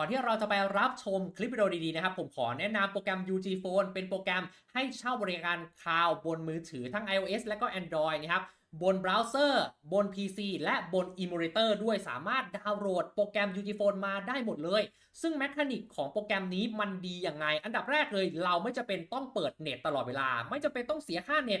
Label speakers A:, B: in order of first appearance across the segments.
A: ก่อนที่เราจะไปรับชมคลิปวิดีโอดีๆนะครับ ผมขอแนะนำโปรแกรม UG Phone เป็นโปรแกรมให้เช่าบริการคลาวด์บนมือถือทั้ง iOS และก็ Android นะครับบนเบราว์เซอร์ บน PC และบน Emulator ด้วยสามารถดาวน์โหลดโปรแกรม UG Phone มาได้หมดเลย ซึ่งแมคานิกของโปรแกรมนี้มันดียังไง อันดับแรกเลย เราไม่จะเป็นต้องเปิดเน็ตตลอดเวลา ไม่จะเป็นต้องเสียค่าเน็ต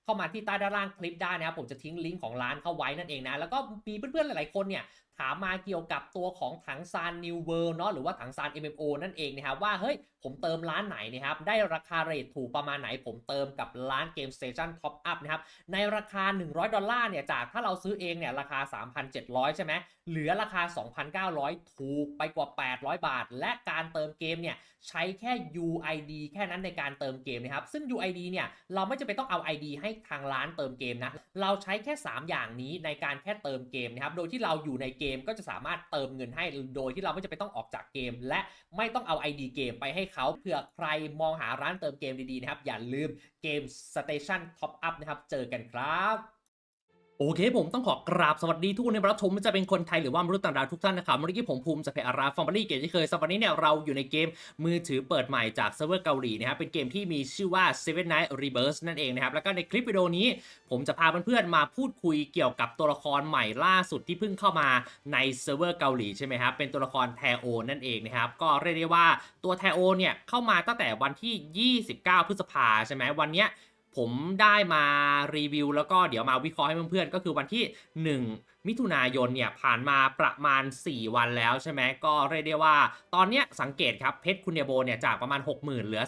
A: เข้ามาที่ใต้ด้านล่างคลิปได้นะครับผมจะทิ้งลิงก์ของร้านเข้าไว้นั่นเองนะแล้วก็มีเพื่อนๆหลายๆคนเนี่ยถามมาเกี่ยวกับตัวของถังซานนิวเวิร์เนาะหรือว่าถังซาน MMO นั่นเองนะครับว่าเฮ้ยผมเติมร้านไหนนะครับได้ราคาเรทถูกประมาณไหน ผมเติมกับร้านเกมสเตชันท็อปอัพนะครับในราคา 100 ดอลลาร์เนี่ยจากถ้าเราซื้อเองเนี่ยราคา 3,700 ใช่ไหม เหลือราคา 2,900 ถูกไปกว่า 800 บาท และการเติมเกมเนี่ยใช้แค่ UID แค่นั้นในการเติมเกมนะครับ ซึ่ง UID เนี่ยเราไม่จำเป็นต้องเอา ID ให้ทางร้านเติมเกมนะ เราใช้แค่ 3 อย่างนี้ในการแค่เติมเกมนะครับ โดยที่เราอยู่ในเกมก็จะสามารถเติมเงินให้โดยที่เราไม่จำเป็นต้องออกจากเกม และไม่ต้องเอา ID เกมไปให้เขาเผื่อใครมองหาร้านเติมเกมดีๆนะครับอย่าลืมเกม Station Top Up นะครับ เจอกันครับ โอเคผมต้องขอกราบสวัสดีทุกคนที่รับชมไม่ว่าจะเป็นคนไทยหรือว่ามนุษย์ต่างดาวทุกท่านนะครับเมื่อกี้ผมภูมิจากเพจอาราฟอร์มลี่เกมที่เคยสำหรับวันนี้เนี่ยเราอยู่ในเกมมือถือเปิดใหม่จากเซิร์ฟเวอร์เกาหลีนะครับเป็นเกมที่มีชื่อว่า Seven Night Rebirth นั่นเองนะครับแล้วก็ในคลิปวิดีโอนี้ ผมจะพาเพื่อนๆมาพูดคุยเกี่ยวกับตัวละครใหม่ล่าสุดที่เพิ่งเข้ามาในเซิร์ฟเวอร์เกาหลีใช่ไหมครับเป็นตัวละครแทโอนั่นเองนะครับก็เรียกได้ว่าตัวแทโอเนี่ยเข้ามาตั้งแต่วันที่ 29 พฤษภาใช่ไหมวันเนี้ย ผมได้มารีวิวแล้วก็เดี๋ยวมาวิเคราะห์ให้เพื่อนๆ ก็คือวันที่ 1 มิถุนายนเนี่ยผ่านมาประมาณ 4 วันแล้วใช่ไหมก็เรียกได้ว่า ตอนเนี้ยสังเกตครับเพชรคุณเนโบเนี่ยจากประมาณ 60,000 เหลือ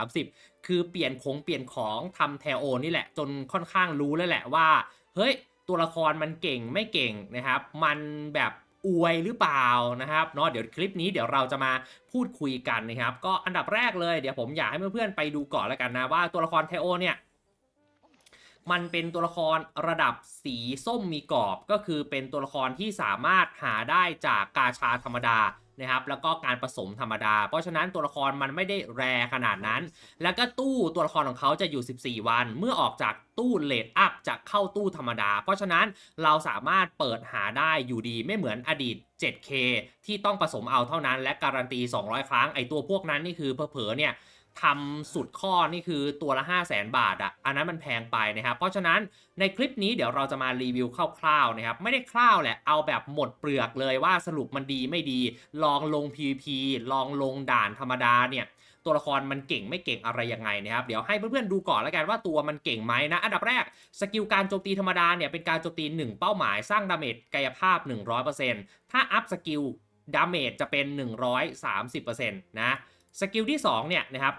A: 330 คือเปลี่ยนคงเปลี่ยนของทำแทโอนี่แหละ จนค่อนข้างรู้แล้วแหละว่า เฮ้ย ตัวละครมันเก่งไม่เก่งนะครับ มันแบบ อวยหรือเปล่านะครับเนาะเดี๋ยวคลิปนี้เดี๋ยวเราจะมาพูดคุยกันนะครับ ก็อันดับแรกเลยเดี๋ยวผมอยากให้เพื่อนๆไปดูก่อนแล้วกันนะว่าตัวละครไทโอเนี่ยมันเป็นตัวละครระดับสีส้มมีกรอบก็คือเป็นตัวละครที่สามารถหาได้จากกาชาธรรมดา นะครับแล้วก็การผสมธรรมดา เพราะฉะนั้นตัวละครมันไม่ได้แรขนาดนั้น แล้วก็ตู้ตัวละครของเขาจะอยู่ 14 วัน เมื่อออกจากตู้เลดอัพจะเข้าตู้ธรรมดา เพราะฉะนั้นเราสามารถเปิดหาได้อยู่ดีไม่เหมือนอดีต 7K ที่ต้องผสมเอาเท่านั้นและการันตี 200 ครั้งไอตัวพวกนั้นนี่คือเผลอๆเนี่ย ทำสุดข้อนี่คือตัวละ5 0 0แสนบาทอะอันนั้นมันแพงไปนะครับ เพราะฉะนั้นในคลิปนี้เดี๋ยวเราจะมารีวิวคร่าวๆนะครับ ไม่ได้คร่าวแหละ เอาแบบหมดเปลือกเลยว่าสรุปมันดีไม่ดี ลองลง PVP ลองลงด่านธรรมดาเนี่ยตัวละครมันเก่งไม่เก่งอะไรยังไงนะครับ เดี๋ยวให้เพื่อนๆดูก่อนแล้วกันว่าตัวมันเก่งไหมนะ อันดับแรกสกิลการโจมตีธรรมดาเนี่ยเป็นการโจมตี 1 เป้าหมายสร้างดาเมจกายภาพ 100%ถ้าอัพสกิลดาเมจจะเป็น 130%นะ สกิลที่2เนี่ยนะครับ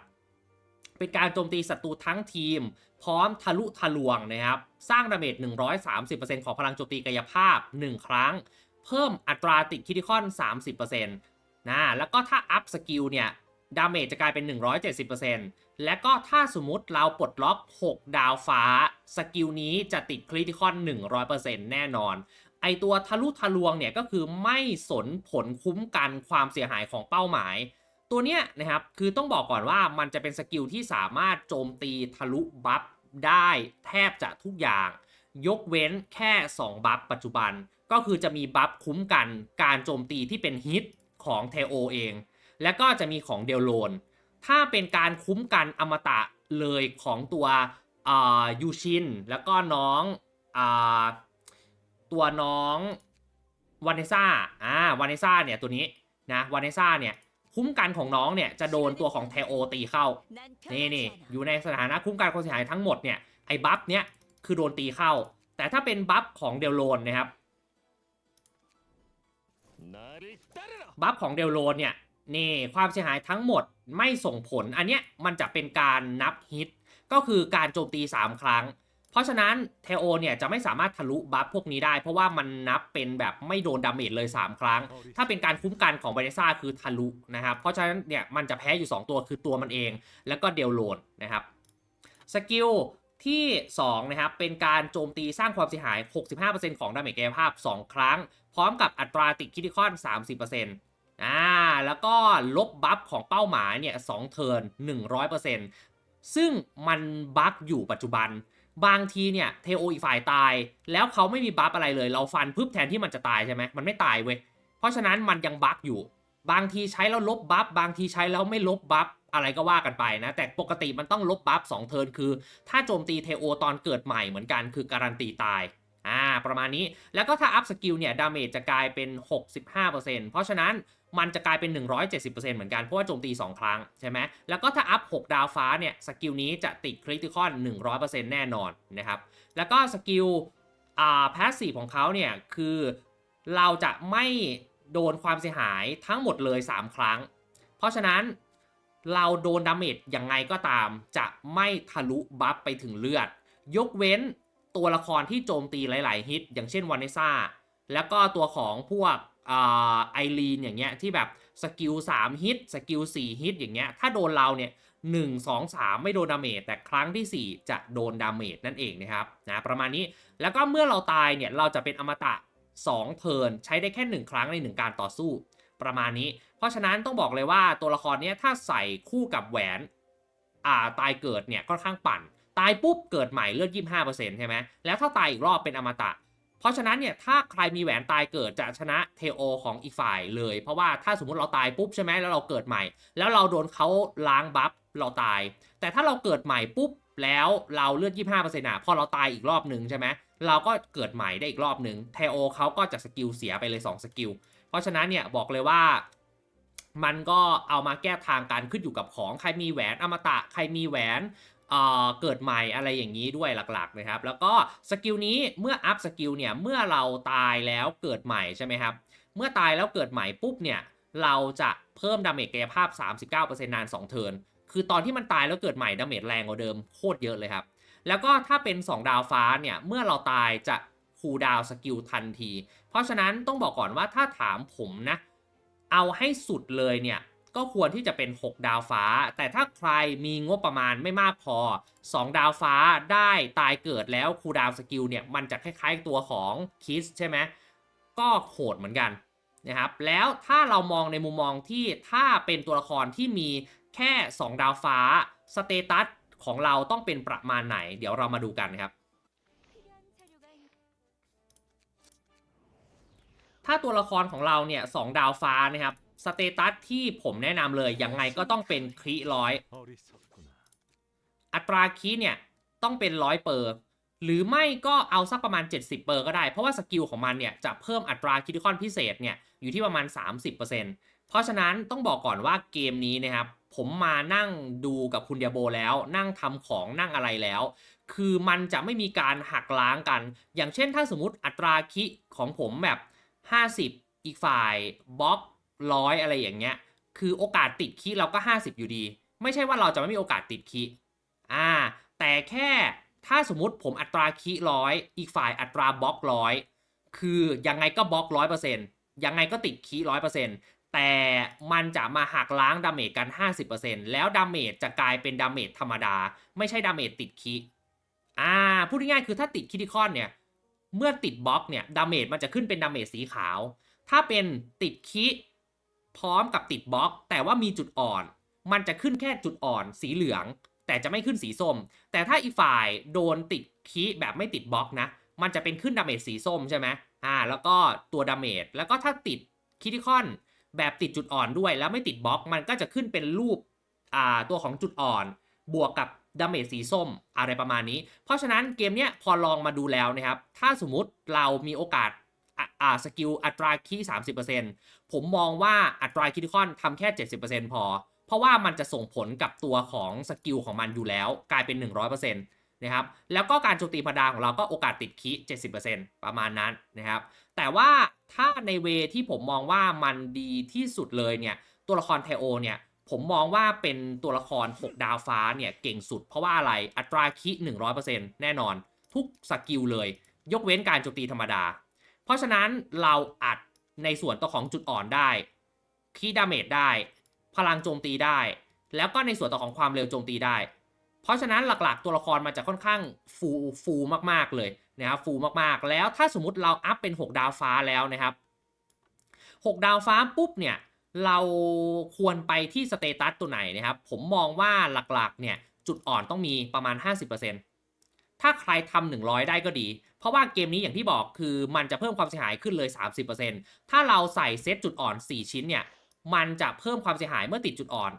A: เป็นการโจมตีศัตรูทั้งทีม พร้อมทะลุทะลวงนะครับ สร้างดาเมจ130%ของพลังโจมตีกายภาพ 1 ครั้ง เพิ่มอัตราติดคิดิคอน 30%นะแล้วก็ถ้าอัพสกิลเนี่ยดาเมจจะกลายเป็น 170%และก็ถ้าสมมติเราปลดล็อก 6 ดาวฟ้า สกิลนี้จะติดคริติคอน 100%แน่นอน ไอตัวทะลุทะลวงเนี่ยก็คือไม่สนผลคุ้มกันความเสียหายของเป้าหมาย ตัวเนี้ยนะครับคือต้องบอกก่อนว่ามันจะเป็นสกิลที่สามารถโจมตีทะลุบัฟได้แทบจะทุกอย่าง ยกเว้นแค่ 2 บัฟปัจจุบัน ก็คือจะมีบัฟคุ้มกันการโจมตีที่เป็นฮิตของเทโอเอง และก็จะมีของเดลโลน ถ้าเป็นการคุ้มกันอมตะเลยของตัวอ่ายูชิน แล้วก็น้องอ่าตัวน้องวานเนซ่าอ่าวานเนซ่าเนี่ยตัวนี้นะวานเนซ่าเนี่ย คุ้มกันของน้องเนี่ยจะโดนตัวของเทโอตีเข้า นี่นี่อยู่ในสถานะคุ้มกันคนเสียหายทั้งหมดเนี่ยไอ้บัฟเนี่ยคือโดนตีเข้า แต่ถ้าเป็นบัฟของเดลโลนนะครับบัฟของเดลโลนเนี่ยนี่ความเสียหายทั้งหมดไม่ส่งผล อันเนี้ยมันจะเป็นการนับฮิต ก็คือการโจมตี 3 ครั้ง เพราะฉะนั้นเทโอเนี่ยจะไม่สามารถทะลุบัฟพวกนี้ได้ เพราะว่ามันนับเป็นแบบไม่โดนดาเมจเลย 3 ครั้ง ถ้าเป็นการคุ้มกันของเบเนซ่าคือทะลุนะครับ เพราะฉะนั้นเนี่ยมันจะแพ้อยู่ 2 ตัวคือตัวมันเอง แล้วก็เดลโลนนะครับสกิลที่2นะครับเป็นการโจมตีสร้างความเสียหาย 65%ของดาเมจกายภาพ 2 ครั้ง พร้อมกับอัตราติดคิติคอน 30%อ่าแล้วก็ลบบัฟของเป้าหมายเนี่ย2เทิร์น100%ซึ่งมันบัฟอยู่ปัจจุบัน บางทีเนี่ยเทโออีกฝ่ายตาย แล้วเขาไม่มีบัฟอะไรเลย เราฟันปุ๊บแทนที่มันจะตายใช่ไหมมันไม่ตายเว้ยเพราะฉะนั้นมันยังบัฟอยู่ บางทีใช้แล้วลบบัฟบางทีใช้แล้วไม่ลบบัฟอะไรก็ว่ากันไปนะ แต่ปกติมันต้องลบบัฟ2เทิร์นคือ ถ้าโจมตีเทโอตอนเกิดใหม่เหมือนกันคือการันตีตายอ่าประมาณนี้แล้วก็ถ้าอัพสกิลเนี่ยดาเมจจะกลายเป็น 65%เพราะฉะนั้น มันจะกลายเป็น 170%เหมือนกันเพราะว่าโจมตี 2 ครั้งใช่ไหมแล้วก็ถ้าอัพ 6 ดาวฟ้าเนี่ยสกิลนี้จะติดคริติคอน 100%แน่นอนนะครับแล้วก็สกิลอ่าพาสซีฟของเขาเนี่ยคือเราจะไม่โดนความเสียหายทั้งหมดเลย 3 ครั้ง เพราะฉะนั้นเราโดนดาเมจยังไงก็ตาม จะไม่ทะลุบัฟไปถึงเลือด ยกเว้นตัวละครที่โจมตีหลาย ๆ ฮิต อย่างเช่นวานเนซ่า แล้วก็ตัวของพวก ไอรีนอย่างเงี้ยที่แบบสกิล3ฮิตสกิล4ฮิตอย่างเงี้ยถ้าโดนเราเนี่ย1 2 3ไม่โดนดาเมจแต่ครั้งที่ 4 จะโดนดาเมจนั่นเองนะครับนะประมาณนี้แล้วก็เมื่อเราตายเนี่ยเราจะเป็นอมตะ2เทิร์นใช้ได้แค่ 1 ครั้งใน 1 การต่อสู้ ประมาณนี้ เพราะฉะนั้นต้องบอกเลยว่าตัวละครเนี้ยถ้าใส่คู่กับแหวนอ่าตายเกิดเนี่ยค่อนข้างปั่น ตายปุ๊บเกิดใหม่เลือด 25%ใช่ไหมแล้วถ้าตายอีกรอบเป็นอมตะ เพราะฉะนั้นเนี่ยถ้าใครมีแหวนตายเกิดจะชนะเทโอของอีกฝ่ายเลย เพราะว่าถ้าสมมติเราตายปุ๊บใช่ไหมแล้วเราเกิดใหม่ แล้วเราโดนเขาล้างบัฟเราตาย แต่ถ้าเราเกิดใหม่ปุ๊บแล้วเราเลือด 25%อะพอเราตายอีกรอบหนึ่งใช่ไหมเราก็เกิดใหม่ได้อีกรอบหนึ่งเทโอเขาก็จะสกิลเสียไปเลย 2 สกิล เพราะฉะนั้นเนี่ยบอกเลยว่ามันก็เอามาแก้ทางการขึ้นอยู่กับของใครมีแหวนอมตะ ใครมีแหวน เกิดใหม่อะไรอย่างนี้ด้วยหลักๆนะครับ แล้วก็สกิลนี้เมื่ออัพสกิลเนี่ยเมื่อเราตายแล้วเกิดใหม่ใช่ไหมครับเมื่อตายแล้วเกิดใหม่ปุ๊บเนี่ยเราจะเพิ่มดาเมจกายภาพ 39%นาน2เทิร์นคือตอนที่มันตายแล้วเกิดใหม่ดาเมจแรงกว่าเดิมโคตรเยอะเลยครับ แล้วก็ถ้าเป็น 2 ดาวฟ้าเนี่ยเมื่อเราตายจะคูดาวสกิลทันที เพราะฉะนั้นต้องบอกก่อนว่าถ้าถามผมนะ เอาให้สุดเลยเนี่ย ก็ควรที่จะเป็น 6 ดาวฟ้า แต่ถ้าใครมีงบประมาณไม่มากพอ 2 ดาวฟ้าได้ตายเกิดแล้วคูดาวสกิลเนี่ยมันจะคล้ายๆตัวของคิสใช่ไหมก็โหดเหมือนกันนะครับแล้วถ้าเรามองในมุมมองที่ถ้าเป็นตัวละครที่มีแค่ 2 ดาวฟ้าสเตตัสของเราต้องเป็นประมาณไหน เดี๋ยวเรามาดูกันนครับ ถ้าตัวละครของเราเนี่ยสองดาวฟ้านะครับ สเตตัสที่ผมแนะนำเลย ยังไงก็ต้องเป็นครีร้อย
B: อั
A: ตราคีเนี่ย ต้องเป็นร้อยเปอร์หรือไม่ก็เอาสักประมาณ 70เปอร์ก็ได้ เพราะว่าสกิลของมันเนี่ย จะเพิ่มอัตราคิติคอนพิเศษเนี่ย อยู่ที่ประมาณ 30%เพราะฉะนั้นต้องบอกก่อนว่าเกมนี้นะครับ ผมมานั่งดูกับคุณเดียโบแล้ว นั่งทำของนั่งอะไรแล้ว คือมันจะไม่มีการหักล้างกัน อย่างเช่นถ้าสมมติอัตราคิของผมแบบ 50 อีกฝ่ายบล็อก ร้อยอะไรอย่างเงี้ย คือโอกาสติดคีเราก็ 50 อยู่ดี ไม่ใช่ว่าเราจะไม่มีโอกาสติดคีอ่า แต่แค่ถ้าสมมติผมอัตราคีร้อยอีกฝ่ายอัตราบล็อกร้อยคือยังไงก็บล็อกร้อยเปอร์เซ็นต์ยังไงก็ติดคีร้อยเปอร์เซ็นต์แต่มันจะมาหักล้างดาเมจกัน 50%แล้วดาเมจจะกลายเป็นดาเมจธรรมดา ไม่ใช่ดาเมจติดคีอ่าพูดง่ายๆคือถ้าติดคิติคอนเนี่ย เมื่อติดบล็อกเนี่ย ดาเมจมันจะขึ้นเป็นดาเมจสีขาว ถ้าเป็นติดคิ พร้อมกับติดบล็อก แต่ว่ามีจุดอ่อน มันจะขึ้นแค่จุดอ่อนสีเหลือง แต่จะไม่ขึ้นสีส้ม แต่ถ้าอีกฝ่ายโดนติดคีแบบไม่ติดบล็อกนะ มันจะเป็นขึ้นดาเมจสีส้มใช่ไหมอ่า แล้วก็ตัวดาเมจ แล้วก็ถ้าติดคิติคอนแบบติดจุดอ่อนด้วย แล้วไม่ติดบล็อก มันก็จะขึ้นเป็นรูปอ่าตัวของจุดอ่อน บวกกับดาเมจสีส้มอะไรประมาณนี้ เพราะฉะนั้นเกมเนี้ยพอลองมาดูแล้วนะครับ ถ้าสมมติเรามีโอกาส อ่าสกิลอัตราคีย์30%ผมมองว่าอัตราคิติคอนทำแค่70%พอ เพราะว่ามันจะส่งผลกับตัวของสกิลของมันอยู่แล้ว กลายเป็น100%นะครับแล้วก็การโจมตีธรรมดาของเราก็โอกาสติดคีย์70%ประมาณนั้นนะครับ แต่ว่าถ้าในเวที่ผมมองว่ามันดีที่สุดเลยเนี่ยตัวละครไทโอเนี่ยผมมองว่าเป็นตัวละคร 6 ดาวฟ้าเนี่ยเก่งสุดเพราะว่าอะไรอัตราคิ100%แน่นอน ทุกสกิลเลย ยกเว้นการโจมตีธรรมดา เพราะฉะนั้นเราอัดในส่วนตัวของจุดอ่อนได้คีดาเมจได้ พลังโจมตีได้ แล้วก็ในส่วนตัวของความเร็วโจมตีได้ เพราะฉะนั้นหลักๆ ตัวละครมันจะค่อนข้างฟูฟูมากๆเลยนะครับฟูมากๆ แล้วถ้าสมมติเราอัพเป็น 6 ดาวฟ้าแล้วนะครับ 6 ดาวฟ้าปุ๊บเนี่ยเราควรไปที่สเตตัสตัวไหนนะครับ ผมมองว่าหลักๆเนี่ยจุดอ่อนต้องมีประมาณ 50%ถ้าใครทำ100 ได้ก็ดี เพราะว่าเกมนี้อย่างที่บอกคือมันจะเพิ่มความเสียหายขึ้นเลย 30%ถ้าเราใส่เซตจุดอ่อน 4 ชิ้นเนี่ย มันจะเพิ่มความเสียหายเมื่อติดจุดอ่อน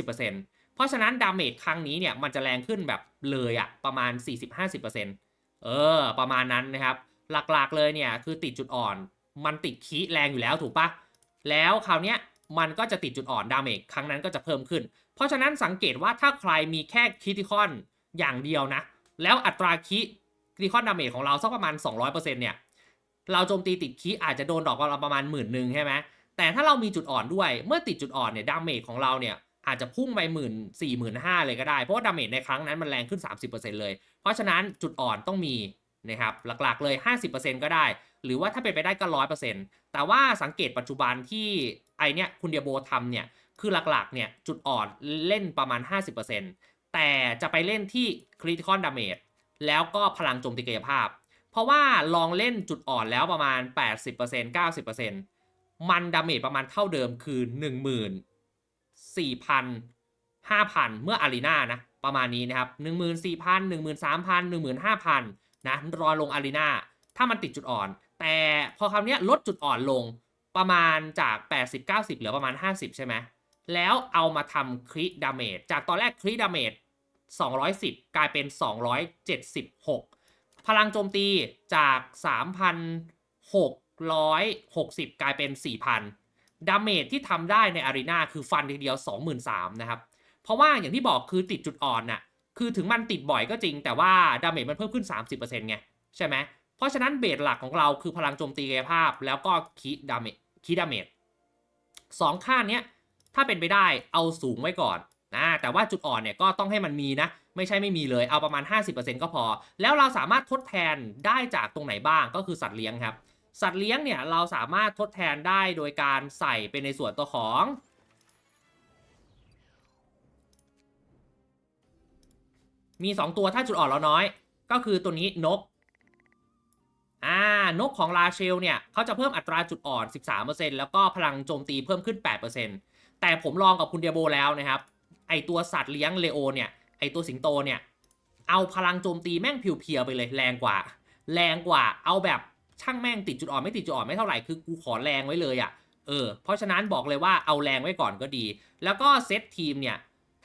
A: 20%เพราะฉะนั้นดาเมจครั้งนี้เนี่ยมันจะแรงขึ้นแบบเลยอะประมาณ 40-50%เออ ประมาณนั้นนะครับ หลักๆเลยเนี่ยคือติดจุดอ่อน มันติดคีแรงอยู่แล้วถูกปะแล้วคราวเนี้ยมันก็จะติดจุดอ่อนดาเมจครั้งนั้นก็จะเพิ่มขึ้น เพราะฉะนั้นสังเกตว่าถ้าใครมีแค่คิติคอนอย่างเดียวนะ แล้วอัตราคิ คิติคอนดาเมจของเราสักประมาณ 200%เนี่ย เราโจมตีติดคีอาจจะโดนดอกเราประมาณหมื่นหนึ่งใช่ไหมแต่ถ้าเรามีจุดอ่อนด้วย เมื่อติดจุดอ่อนเนี่ยดาเมจของเราเนี่ยอาจจะพุ่งไปหมื่นสี่หมื่นห้าเลยก็ได้ เพราะว่าดาเมจในครั้งนั้นมันแรงขึ้น 30%เลย เพราะฉะนั้นจุดอ่อนต้องมีนะครับหลักๆเลย 50%ก็ได้ หรือว่าถ้าเป็นไปได้ก็ 100%แต่ว่าสังเกตปัจจุบันที่ไอเนี้ยคุณเดียโบทำเนี่ยคือหลักๆเนี่ยจุดอ่อนเล่นประมาณ 50%แต่จะไปเล่นที่ critical damage แล้วก็พลังโจมตีกายภาพ เพราะว่าลองเล่นจุดอ่อนแล้วประมาณ 80% 90%มันดาเมจประมาณเท่าเดิมคือ 10,000 4,000 5,000 เมื่ออารีนานะ ประมาณนี้นะครับ 14,000 13,000 15,000 นะ รอลงอารีนาถ้ามันติดจุดอ่อน แต่พอคราวนี้ลดจุดอ่อนลงประมาณจาก 80-90 เหลือประมาณ 50 ใช่ไหมแล้วเอามาทำคริดาเมจจากตอนแรกคริดาเมจ 210 กลายเป็น 276 พลังโจมตีจาก 3,660 กลายเป็น 4,000 ดาเมจที่ทำได้ในอารีนาคือฟันทีเดียว 23,000นะครับ เพราะว่าอย่างที่บอกคือติดจุดอ่อนน่ะ คือถึงมันติดบ่อยก็จริง แต่ว่าดาเมจมันเพิ่มขึ้น 30%ไง ใช่ไหม เพราะฉะนั้นเบสหลักของเราคือพลังโจมตีกายภาพ แล้วก็คีดาเมจคีดาเมจสองค่าเนี้ยถ้าเป็นไปได้เอาสูงไว้ก่อน นะแต่ว่าจุดอ่อนเนี่ยก็ต้องให้มันมีนะ ไม่ใช่ไม่มีเลยเอาประมาณ 50%ก็พอ แล้วเราสามารถทดแทนได้จากตรงไหนบ้างก็คือสัตว์เลี้ยงครับ สัตว์เลี้ยงเนี่ยเราสามารถทดแทนได้โดยการใส่เป็นในส่วนตัวของมี 2 ตัวถ้าจุดอ่อนเราน้อย ก็คือตัวนี้นก อ่า นกของลาเชลเนี่ยเขาจะเพิ่มอัตราจุดอ่อน 13%แล้วก็พลังโจมตีเพิ่มขึ้น 8%แต่ผมลองกับคุณเดียโบแล้วนะครับ ไอตัวสัตว์เลี้ยงเลโอเนี่ย ไอตัวสิงโตเนี่ย เอาพลังโจมตีแม่งเพียวๆไปเลยแรงกว่า แรงกว่า เอาแบบช่างแม่งติดจุดอ่อนไม่ติดจุดอ่อนไม่เท่าไหร่คือกูขอแรงไว้เลยอะ่ะ เออ เพราะฉะนั้นบอกเลยว่าเอาแรงไว้ก่อนก็ดี แล้วก็เซตทีมเนี่ย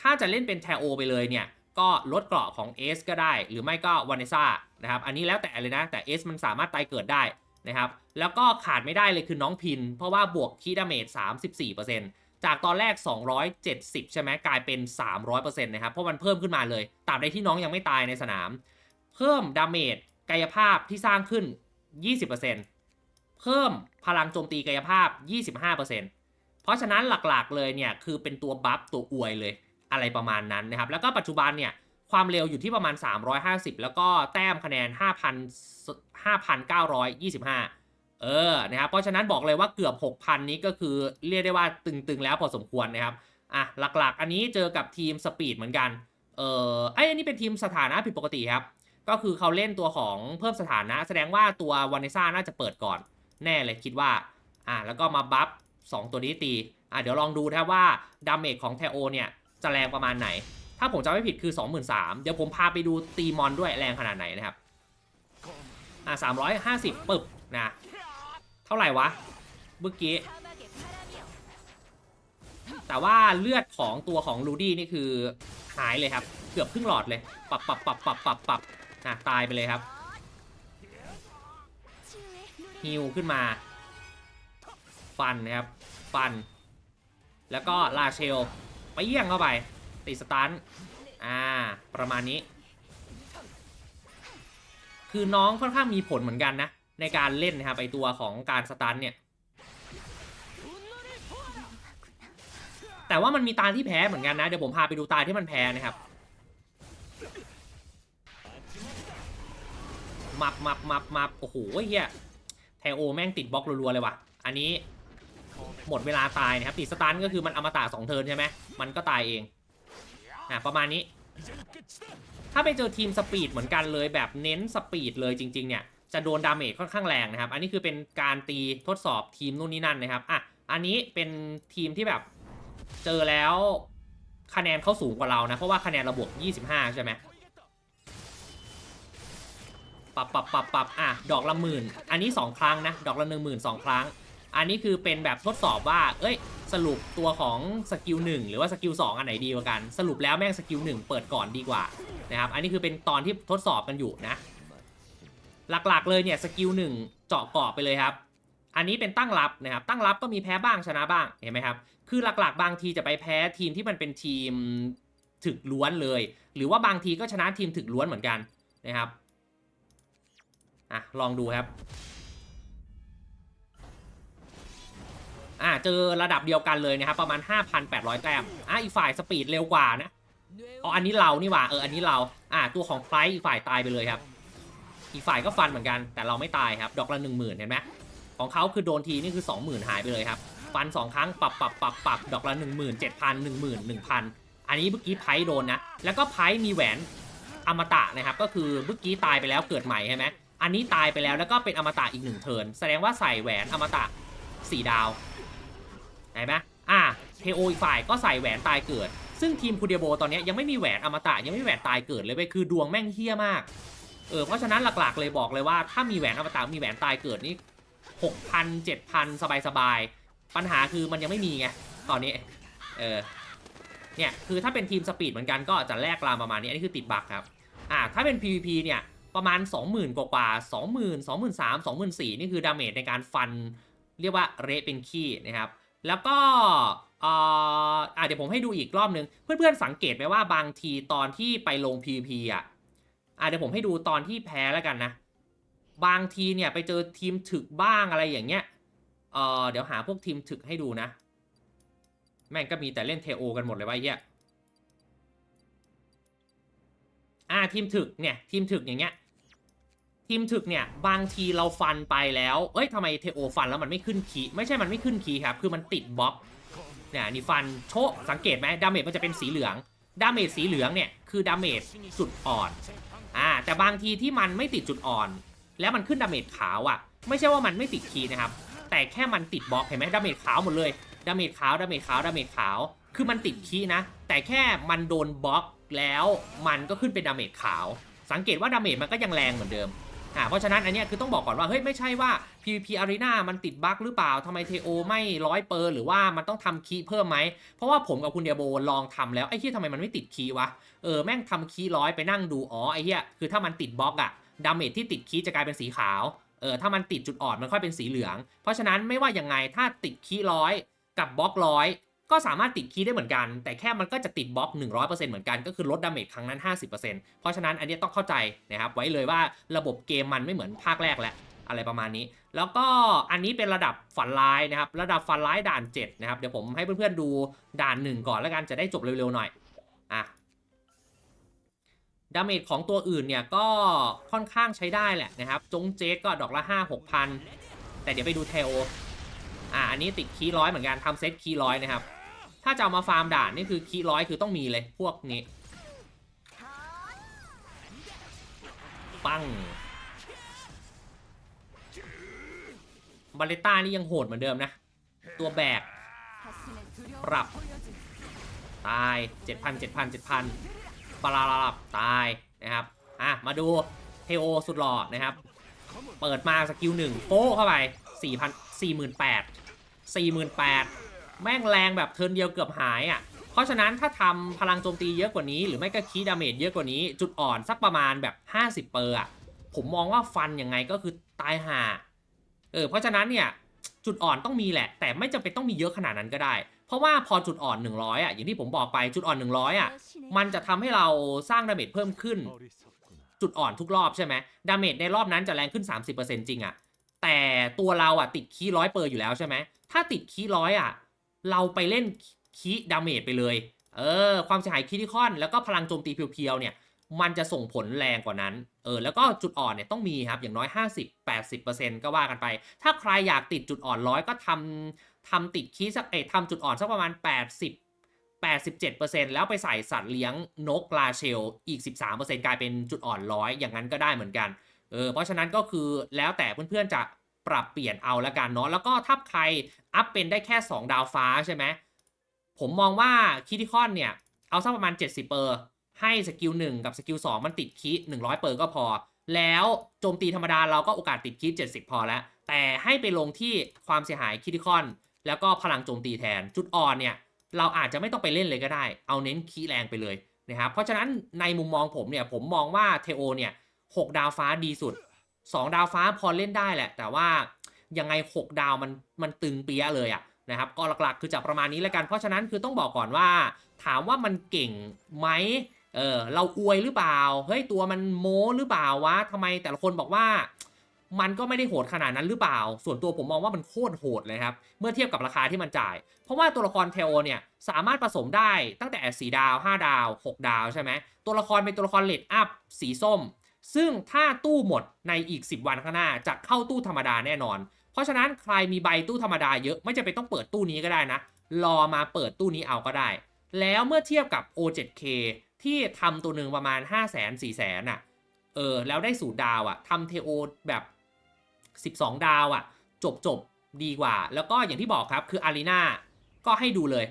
A: ถ้าจะเล่นเป็นแทโอไปเลยเนี่ย ก็ลดเกราะของเอสก็ได้ หรือไม่ก็วานเนซ่านะครับ อันนี้แล้วแต่เลยนะ แต่เอสมันสามารถตายเกิดได้นะครับ แล้วก็ขาดไม่ได้เลยคือน้องพิน เพราะว่าบวกคีดาเมจ34% จากตอนแรก 270 ใช่ไหมกลายเป็น 300%นะครับ เพราะมันเพิ่มขึ้นมาเลยตราบใดที่น้องยังไม่ตายในสนาม เพิ่มดาเมจกายภาพที่สร้างขึ้น 20%เพิ่มพลังโจมตีกายภาพ 25%เพราะฉะนั้นหลักๆเลยเนี่ยคือเป็นตัวบัฟตัวอวยเลยอะไรประมาณนั้นนะครับ แล้วก็ปัจจุบันเนี่ยความเร็วอยู่ที่ประมาณ 350 แล้วก็แต้มคะแนน 5,000 5,925 เออนะครับเพราะฉะนั้นบอกเลยว่าเกือบ 6,000 นี้ก็คือเรียกได้ว่าตึงๆแล้วพอสมควรนะครับอะหลักๆ อันนี้เจอกับทีมสปีดเหมือนกันเออไออันนี้เป็นทีมสถานะผิดปกติครับ ก็คือเขาเล่นตัวของเพิ่มสถานะ แสดงว่าตัววานเนซ่าน่าจะเปิดก่อน แน่เลยคิดว่าอะแล้วก็มาบัฟ2ตัวนี้ตีอะเดี๋ยวลองดูนะว่าดาเมจของเทโอเนี่ยจะแรงประมาณไหน ถ้าผมจำไม่ผิดคือ 23,000เดี๋ยวผมพาไปดูตีมอนด้วยแรงขนาดไหนนะครับอะ350ปึบนะ เท่าไหร่วะ เมื่อกี้ แต่ว่าเลือดของตัวของลูดี้นี่คือหายเลยครับ เกือบครึ่งหลอดเลย ปับปับปับปับปับปับนะตายไปเลยครับฮิวขึ้นมา ฟันนะครับ ฟัน แล้วก็ลาเชลไปเยี่ยงเข้าไปติดสตันอ่า ประมาณนี้ คือน้องค่อนข้างมีผลเหมือนกันนะ ในการเล่นนะครับไอตัวของการสตันเนี่ย แต่ว่ามันมีตาที่แพ้เหมือนกันนะ เดี๋ยวผมพาไปดูตาที่มันแพ้นะครับมับมับมับมับโอ้โหเฮียแทโอแม่งติดบล็อกรัวๆเลยว่ะ อันนี้หมดเวลาตายนะครับติดสตันก็คือมันอมตะสองเทิร์นใช่ไหมมันก็ตายเองอะประมาณนี้ ถ้าไปเจอทีมสปีดเหมือนกันเลยแบบเน้นสปีดเลยจริง ๆ เนี่ย จะโดนดาเมจค่อนข้างแรงนะครับ อันนี้คือเป็นการตีทดสอบทีมนู่นนี่นั่นนะครับอะอันนี้เป็นทีมที่แบบเจอแล้วคะแนนเขาสูงกว่าเรานะ เพราะว่าคะแนนราบวก25 ใช่ไหมปรับปรับปรับปรับอะ ดอกละหมื่น อันนี้ 2 ครั้งนะ ดอกละหนึ่งหมื่นสองครั้ง อันนี้คือเป็นแบบทดสอบว่า เอ้ย สรุปตัวของสกิล1หรือว่าสกิล2อันไหนดีกว่ากัน สรุปแล้วแม่งสกิล1เปิดก่อนดีกว่านะครับ อันนี้คือเป็นตอนที่ทดสอบกันอยู่นะ หลักๆเลยเนี่ยสกิลหนึ่งเจาะเกาะไปเลยครับ อันนี้เป็นตั้งรับนะครับ ตั้งรับก็มีแพ้บ้างชนะบ้างเห็นไหมครับ คือหลักๆ บางทีจะไปแพ้ทีมที่มันเป็นทีมถึกล้วนเลย หรือว่าบางทีก็ชนะทีมถึกล้วนเหมือนกันนะครับอะลองดูครับอะเจอระดับเดียวกันเลยนะครับประมาณ 5,800 แต้มอะอีกฝ่ายสปีดเร็วกว่านะอ๋ออันนี้เรานี่หว่าเอออันนี้เราอะตัวของไฟอีกฝ่ายตายไปเลยครับ อีกฝ่ายก็ฟันเหมือนกัน แต่เราไม่ตายครับ ดอกละหนึ่งหมื่นเห็นไหมของเขาคือโดนทีนี่คือ 20,000 หายไปเลยครับ ฟัน 2 ครั้งปรับปรับปรับปรับดอกละ 1 7,000 10,000 1,000 อันนี้เมื่อกี้ไพ่โดนนะ แล้วก็ไพ่มีแหวนอมตะนะครับ ก็คือเมื่อกี้ตายไปแล้วเกิดใหม่ใช่ไหมอันนี้ตายไปแล้วแล้วก็เป็นอมตะอีกหนึ่งเทิร์นแสดงว่าใส่แหวนอมตะ 4 ดาวเห็นไหมอะเทโออีกฝ่ายก็ใส่แหวนตายเกิด ซึ่งทีมคูเดียโบตอนนี้ยังไม่มีแหวนอมตะยังไม่มีแหวนตายเกิดเลยเว้ยคือดวงแม่งเฮี้ยมาก เออเพราะฉะนั้นหลักๆเลยบอกเลยว่าถ้ามีแหวนอมตะมีแหวนตายเกิดนี่หกพันเจ็ดพันสบายๆ ปัญหาคือมันยังไม่มีไงตอนนี้ เออเนี่ยคือถ้าเป็นทีมสปีดเหมือนกันก็จะแลกรามประมาณนี้ อันนี้คือติดบั๊กครับอ่าถ้าเป็น PVP เนี่ยประมาณ 20,000 กว่ากว่า20,000 23,000 24,000 นี่คือดาเมจในการฟัน เรียกว่าเระเป็นขี้นะครับ แล้วก็อ่ออ่าเดี๋ยวผมให้ดูอีกรอบนึง เพื่อนๆสังเกตไหมว่าบางทีตอนที่ไปลง PVP อะ อ่าเดี๋ยวผมให้ดูตอนที่แพ้แล้วกันนะ บางทีเนี่ยไปเจอทีมถึกบ้างอะไรอย่างเงี้ย เออเดี๋ยวหาพวกทีมถึกให้ดูนะ แม่งก็มีแต่เล่นเทโอกันหมดเลยว่าเหี้ยอ่าทีมถึกเนี่ยทีมถึกอย่างเงี้ยทีมถึกเนี่ยบางทีเราฟันไปแล้ว เอ้ยทำไมเทโอฟันแล้วมันไม่ขึ้นคีไม่ใช่มันไม่ขึ้นคีครับคือมันติดบล็อกเนี่ยนี่ฟันโชสังเกตไหมดาเมจมันจะเป็นสีเหลืองดาเมจสีเหลืองเนี่ยคือดาเมจจุดอ่อน อ่าแต่บางทีที่มันไม่ติดจุดอ่อน แล้วมันขึ้นดาเมจขาวอะ่ะ ไม่ใช่ว่ามันไม่ติดคีย์นะครับ แต่แค่มันติดบล็อกเห็นไหมดาเมจขาวหมดเลยดาเมจขาวดาเมจขาวดาเมจขาว คือมันติดคีย์นะ แต่แค่มันโดนบล็อกแล้วมันก็ขึ้นเป็นดาเมจขาว สังเกตว่าดาเมจมันก็ยังแรงเหมือนเดิมอ่าเพราะฉะนั้นอันนี้คือต้องบอกก่อนว่าเฮ้ยไม่ใช่ว่า PVP Arena มันติดบั๊กหรือเปล่าทำไมเทโอไม่ร้อยเปอร์หรือว่ามันต้องทำคีย์เพิ่มไหม เพราะว่าผมกับคุณเดียโบลองทำแล้ว ไอ้ที่ทำไมมันไม่ติดคีย์วะ เออ แม่งทำคีย์ร้อยไปนั่งดู อ๋อ ไอ้เหี้ยคือถ้ามันติดบล็อกอะดาเมจที่ติดคีย์จะกลายเป็นสีขาว เออ ถ้ามันติดจุดอ่อนมันค่อยเป็นสีเหลือง เพราะฉะนั้นไม่ว่ายังไงถ้าติดคีย์ร้อยกับบล็อกร้อยก็สามารถติดคีย์ได้เหมือนกัน แต่แค่มันก็จะติดบล็อก 100%เหมือนกันก็คือลดดาเมจครั้งนั้น 50%เพราะฉะนั้นอันนี้ต้องเข้าใจนะครับไว้เลยว่าระบบเกมมันไม่เหมือนภาคแรกแล้วอะไรประมาณนี้ แล้วก็อันนี้เป็นระดับฝันร้ายนะครับ ระดับฝันร้ายด่าน7นะครับ เดี๋ยวผมให้เพื่อนๆดูด่านหนึ่งก่อนแล้วกันจะได้จบเร็วๆหน่อย อะ ดาเมจของตัวอื่นเนี่ยก็ค่อนข้างใช้ได้แหละนะครับ จงเจสก็ดอกละ 5 6พันแต่เดี๋ยวไปดูเทโออะ อันนี้ติดคีย์ร้อยเหมือนกันทำเซตคีย์ร้อยนะครับ ถ้าจะเอามาฟาร์มด่านนี่คือคีย์ร้อยคือต้องมีเลยพวกนี้ ปัง บาเลต้านี่ยังโหดเหมือนเดิมนะ ตัวแบก ปรับ ตาย 7,000 7,000 7,000ปลาลาลับตายนะครับ อะ มาดูเทโอสุดหล่อนะครับ เปิดมาสกิลหนึ่งโป้เข้าไป4,000 48,000 48,000 แม่งแรงแบบเทินเดียวเกือบหายอะ เพราะฉะนั้นถ้าทำพลังโจมตีเยอะกว่านี้ หรือไม่ก็คีดาเมจเยอะกว่านี้ จุดอ่อนสักประมาณแบบ 50 เปอร์อะ ผมมองว่าฟันยังไงก็คือตายห่า เออเพราะฉะนั้นเนี่ยจุดอ่อนต้องมีแหละ แต่ไม่จำเป็นต้องมีเยอะขนาดนั้นก็ได้ เพราะว่าพอจุดอ่อน 100อะอย่างที่ผมบอกไปจุดอ่อน 100อะมันจะทำให้เราสร้างดาเมจเพิ่มขึ้น จุดอ่อนทุกรอบใช่ไหมดาเมจในรอบนั้นจะแรงขึ้น 30%จริงอะแต่ตัวเราอะติดคีร้อยเปอร์อยู่แล้วใช่ไหมถ้าติดคีร้อยอะเราไปเล่นคีดาเมจไปเลยเออความเสียหายคริติคอน แล้วก็พลังโจมตีเพียวๆเนี่ย มันจะส่งผลแรงกว่านั้น เออ แล้วก็จุดอ่อนเนี่ยต้องมีครับ อย่างน้อย 50 80%ก็ว่ากันไป ถ้าใครอยากติดจุดอ่อนร้อยก็ทำทำติดคีสัก เอยทำจุดอ่อนสักประมาณ 80 87%แล้วไปใส่สัตว์เลี้ยงนกลาเชลอีก 13%กลายเป็นจุดอ่อนร้อยอย่างนั้นก็ได้เหมือนกัน เออ เพราะฉะนั้นก็คือแล้วแต่เพื่อนๆจะปรับเปลี่ยนเอาละกันเนาะ แล้วก็ถ้าใครอัพเป็นได้แค่ 2 ดาวฟ้าใช่ไหม ผมมองว่าคิติคอนเนี่ย เอาสักประมาณ 70เปอร์ ให้สกิล1กับสกิล2มันติดคิ100เปอร์ก็พอ แล้วโจมตีธรรมดาเราก็โอกาสติดคิ70พอแล้ว แต่ให้ไปลงที่ความเสียหายคิติคอน แล้วก็พลังโจมตีแทนจุดอ่อนเนี่ย เราอาจจะไม่ต้องไปเล่นเลยก็ได้ เอาเน้นคีแรงไปเลยนะครับเพราะฉะนั้นในมุมมองผมเนี่ยผมมองว่าเทโอเนี่ย6ดาวฟ้าดีสุด 2 ดาวฟ้าพอเล่นได้แหละ แต่ว่ายังไง 6 ดาวมันมันตึงเปียเลยอะนะครับก็หลักๆ คือจะประมาณนี้แล้วกันเพราะฉะนั้นคือต้องบอกก่อนว่า ถามว่ามันเก่งไหม เออเราอวยหรือเปล่า เฮ้ยตัวมันโม้หรือเปล่าวะทำไมแต่ละคนบอกว่า มันก็ไม่ได้โหดขนาดนั้นหรือเปล่า ส่วนตัวผมมองว่ามันโคตรโหดเลยครับ เมื่อเทียบกับราคาที่มันจ่าย เพราะว่าตัวละครเทโอเนี่ยสามารถผสมได้ตั้งแต่4ดาว 5 ดาว 6 ดาวใช่ไหมตัวละครเป็นตัวละครเลดอัพสีส้ม ซึ่งถ้าตู้หมดในอีก 10 วันข้างหน้าจะเข้าตู้ธรรมดาแน่นอน เพราะฉะนั้นใครมีใบตู้ธรรมดาเยอะไม่จะเป็นต้องเปิดตู้นี้ก็ได้นะ รอมาเปิดตู้นี้เอาก็ได้ แล้วเมื่อเทียบกับ O7K ที่ทำตัวหนึ่งประมาณ 5 0 0 0 0 0 4 0 0 0 0อะ เออ แล้วได้สูตรดาวอะทำเทโอแบบ 12 ดาวอะ จบจบดีกว่า แล้วก็อย่างที่บอกครับคืออารีนาก็ให้ดูเลย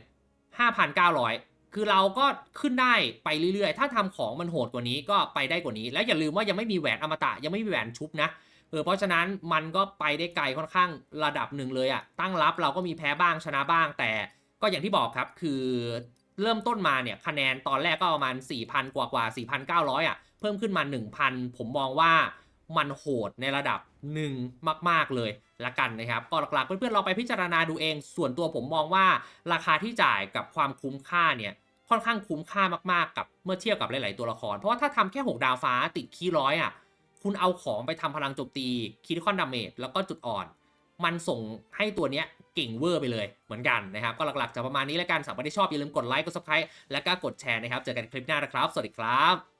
A: 5,900 คือเราก็ขึ้นได้ไปเรื่อยๆ ถ้าทำของมันโหดกว่านี้ก็ไปได้กว่านี้ แล้วอย่าลืมว่ายังไม่มีแหวนอมตะยังไม่มีแหวนชุบนะเออเพราะฉะนั้นมันก็ไปได้ไกลค่อนข้างระดับหนึ่งเลยอะตั้งรับเราก็มีแพ้บ้างชนะบ้างแต่ก็อย่างที่บอกครับคือ เริ่มต้นมาเนี่ยคะแนนตอนแรกก็ประมาณ 4,000 กว่ากว่า4,900 อะ เพิ่มขึ้นมา 1,000 ผมมองว่ามันโหดในระดับหนึ่งมาก ๆ เลยละกันนะครับ ก็หลักๆ เพื่อนๆเราไปพิจารณาดูเอง ส่วนตัวผมมองว่าราคาที่จ่ายกับความคุ้มค่าเนี่ยค่อนข้างคุ้มค่ามากๆกับเมื่อเทียบกับหลาย ๆ ตัวละคร เพราะว่าถ้าทำแค่ 6 ดาวฟ้าติดคีย์ร้อยอะคุณเอาของไปทำพลังโจมตีคิดคอนดาเมจแล้วก็จุดอ่อน มันส่งให้ตัวเนี้ย ก่งเวอร์ไปเลยเหมือนกันนะครับ ก็หลักๆจะประมาณนี้แล้วกันสำหรับที่ชอบอย่าลืมกดไลค์กดซับสไครต์และก็กดแชร์นะครับ เจอกันคลิปหน้านะครับ สวัสดีครับ